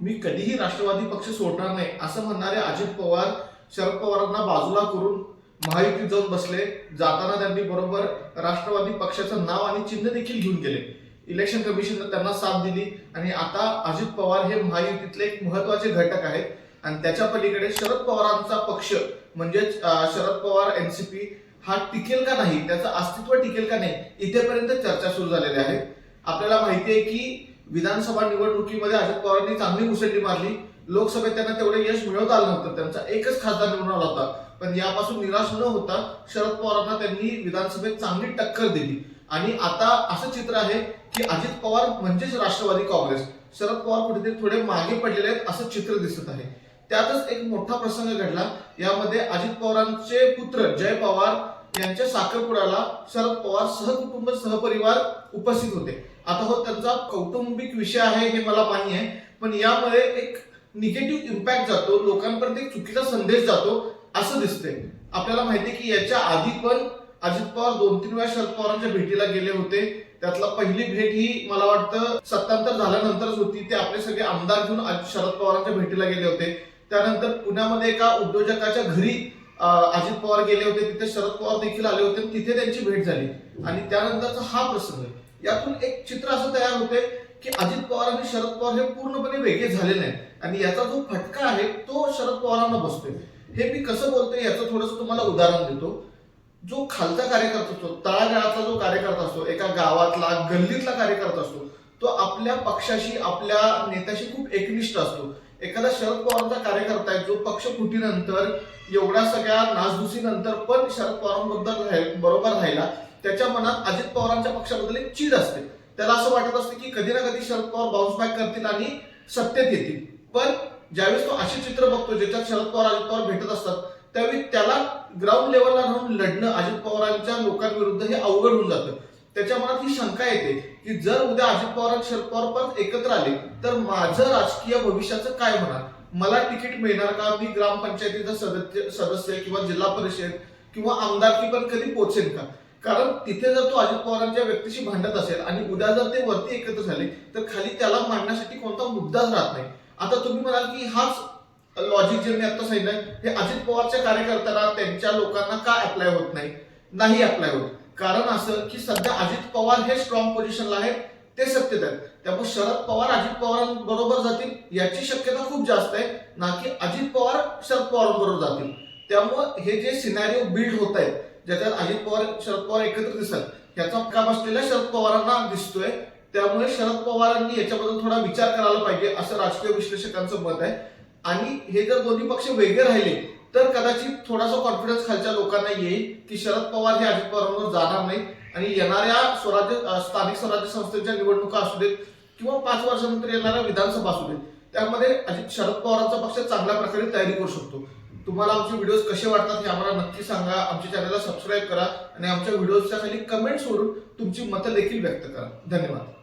मी कधीही राष्ट्रवादी पक्ष सोडणार नाही असं म्हणणारे अजित पवार शरद पवारांना बाजूला करून महायुतीत जाऊन बसले. जाताना त्यांनी बरोबर राष्ट्रवादी पक्षाचं नाव आणि चिन्ह देखील घेऊन गेले. इलेक्शन कमिशननं त्यांना साथ दिली आणि आता अजित पवार हे महायुतीतले एक महत्त्वाचे घटक आहेत. आणि त्याच्या पलीकडे शरद पवारांचा पक्ष म्हणजेच शरद पवार एनसीपी हा टिकेल का नाही? त्याचं अस्तित्व टिकेल का नाही? इथेपर्यंत चर्चा सुरू झालेली आहे. आपल्याला माहिती आहे की विधानसभा निवडणुकीमध्ये अजित पवारांनी चांगली मुसंडी मारली. लोकसभेत त्यांना तेवढे यश मिळवता आलं नव्हतं. त्यांचा एकच खासदार निवडून आला होता. पण यापासून निराश न होता शरद पवारांना त्यांनी विधानसभेत चांगली टक्कर दिली. आणि आता असं चित्र आहे की अजित पवार म्हणजेच राष्ट्रवादी काँग्रेस. शरद पवार कुठेतरी थोडे मागे पडलेले आहेत असं चित्र दिसत आहे. त्यातच एक मोठा प्रसंग घडला. यामध्ये अजित पवारांचे पुत्र जय पवार यांच्या साखरपुड्याला शरद पवार सहकुटुंब सहपरिवार उपस्थित होते. आता हो त्यांचा कौटुंबिक विषय आहे हे मला मान्य आहे. पण यामध्ये एक निगेटिव्ह इम्पॅक्ट जातो लोकांपर्यंत एक चुकीचा संदेश जातो असं दिसते आपल्याला माहिती आहे की याच्या आधी पण अजित पवार दोन तीन वेळा शरद पवारांच्या भेटीला गेले होते. त्यातला पहिली भेट ही मला वाटतं सत्तांतर झाल्यानंतरच होती. ते आपले सगळे आमदार घेऊन शरद पवारांच्या भेटीला गेले होते. त्यानंतर पुण्यामध्ये एका उद्योजकाच्या घरी अजित पवार गेले होते तिथे शरद पवार देखील आले होते तिथे त्यांची भेट झाली. आणि त्यानंतरचा हा प्रसंग यातून एक चित्र असं तयार होते की अजित पवार आणि शरद पवार हे पूर्णपणे वेगळे झाले नाही आणि याचा जो फटका आहे तो शरद पवारांना बसतोय. हे मी कसं बोलतोय याचं थोडंसं तुम्हाला उदाहरण देतो. जो खालचा कार्यकर्ता असतो तळागाळाचा जो कार्यकर्ता असतो एका गावातला गल्लीतला कार्यकर्ता असतो तो आपल्या पक्षाशी आपल्या नेत्याशी खूप एकनिष्ठ असतो. एखादा शरद पवारांचा कार्यकर्ता आहे जो पक्ष फुटीनंतर एवढ्या सगळ्या नासधुसीनंतर पण शरद पवारांबद्दल बरोबर राहिला त्याच्या मनात अजित पवारांच्या पक्षाबद्दल एक चीड असते. त्याला असं वाटत असते की कधी ना कधी शरद पवार बाउन्स बॅक करतील आणि सत्तेत येतील. पण ज्यावेळेस तो असे चित्र बघतो ज्याच्यात शरद पवार अजित पवार भेटत असतात त्यावेळी त्याला ग्राउंड लेवलला राहून लढणं अजित पवारांच्या लोकांविरुद्ध हे अवघड होऊन जातं. त्याच्या मनात ही शंका येते की जर उद्या अजित पवार आणि शरद पवार परत एकत्र आले तर माझं राजकीय भविष्याचं काय होणार? मला तिकीट मिळणार का? मी ग्रामपंचायतीचा सदस्य सदस्य किंवा जिल्हा परिषद किंवा आमदारकी पण कधी पोहोचेल का? कारण तिथे जर तो अजित पवारांच्या व्यक्तीशी भांडत असेल आणि उद्या जर ते वरती एकत्र झाले तर खाली त्याला मांडण्यासाठी कोणता मुद्दाच राहत नाही. आता तुम्ही म्हणाल की हाच लॉजिक जे मी आता सांगितलं हे अजित पवारच्या कार्यकर्त्यांना त्यांच्या लोकांना का अप्लाय होत नाही? नाही अप्लाय होत. कारण असं की सध्या अजित पवार हे स्ट्रॉंग पोझिशनला आहेत ते सत्तेत आहेत. त्यामुळे शरद पवार अजित पवारांबरोबर जातील याची शक्यता खूप जास्त आहे. ना की अजित पवार शरद पवारांबरोबर जातील. त्यामुळं हे जे सिनॅरिओ बिल्ड होत आहेत ज्याच्यात अजित पवार शरद पवार एकत्र दिसतात याचा काम असलेल्या शरद पवारांना दिसतोय. त्यामुळे शरद पवारांनी याच्याबद्दल थोडा विचार करायला पाहिजे असं राजकीय विश्लेषकांचं मत आहे. आणि हे जर दोन्ही पक्ष वेगळे राहिले तर कदाचित थोडासा कॉन्फिडन्स खालच्या लोकांना येईल की शरद पवार हे अजित पवारांवर जाणार नाही आणि येणाऱ्या स्वराज्य स्थानिक स्वराज्य संस्थेच्या निवडणुका असू देत किंवा पाच वर्षानंतर येणाऱ्या विधानसभा असू देत त्यामध्ये अजित शरद पवारांचा पक्ष चांगल्या प्रकारे तयारी करू शकतो. तुम्हाला आमचे व्हिडिओज कसे वाटतात हे आम्हाला नक्की सांगा. आमच्या चॅनलला सबस्क्राईब करा आणि आमच्या व्हिडिओजच्या खाली कमेंट्स सोडून तुमची मतं देखील व्यक्त करा. धन्यवाद.